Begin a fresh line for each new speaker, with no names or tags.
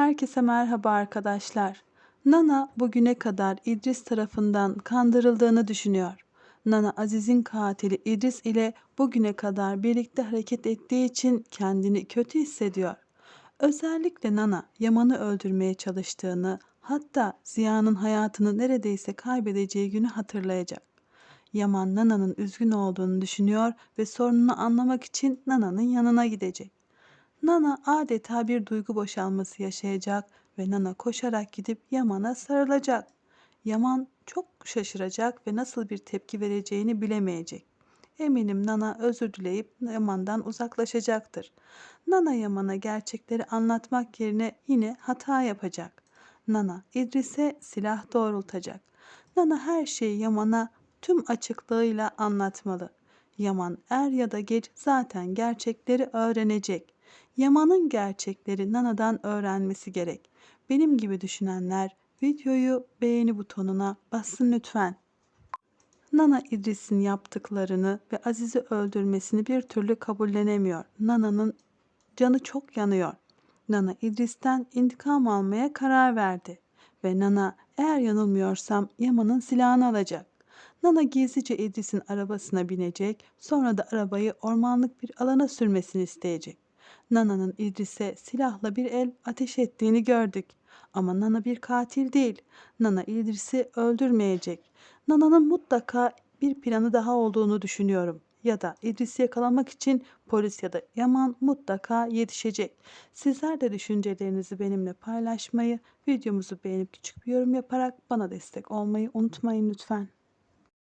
Herkese merhaba arkadaşlar. Nana bugüne kadar İdris tarafından kandırıldığını düşünüyor. Nana Aziz'in katili İdris ile bugüne kadar birlikte hareket ettiği için kendini kötü hissediyor. Özellikle Nana Yaman'ı öldürmeye çalıştığını, hatta Ziya'nın hayatını neredeyse kaybedeceği günü hatırlayacak. Yaman Nana'nın üzgün olduğunu düşünüyor ve sorununu anlamak için Nana'nın yanına gidecek. Nana adeta bir duygu boşalması yaşayacak ve Nana koşarak gidip Yaman'a sarılacak. Yaman çok şaşıracak ve nasıl bir tepki vereceğini bilemeyecek. Eminim Nana özür dileyip Yaman'dan uzaklaşacaktır. Nana Yaman'a gerçekleri anlatmak yerine yine hata yapacak. Nana İdris'e silah doğrultacak. Nana her şeyi Yaman'a tüm açıklığıyla anlatmalı. Yaman er ya da geç zaten gerçekleri öğrenecek. Yaman'ın gerçekleri Nana'dan öğrenmesi gerek. Benim gibi düşünenler videoyu beğeni butonuna bassın lütfen. Nana İdris'in yaptıklarını ve Aziz'i öldürmesini bir türlü kabullenemiyor. Nana'nın canı çok yanıyor. Nana İdris'ten intikam almaya karar verdi. Ve Nana eğer yanılmıyorsam Yaman'ın silahını alacak. Nana gizlice İdris'in arabasına binecek, sonra da arabayı ormanlık bir alana sürmesini isteyecek. Nana'nın İdris'e silahla bir el ateş ettiğini gördük. Ama Nana bir katil değil. Nana İdris'i öldürmeyecek. Nana'nın mutlaka bir planı daha olduğunu düşünüyorum. Ya da İdris'i yakalamak için polis ya da Yaman mutlaka yetişecek. Sizler de düşüncelerinizi benimle paylaşmayı, videomuzu beğenip küçük bir yorum yaparak bana destek olmayı unutmayın lütfen.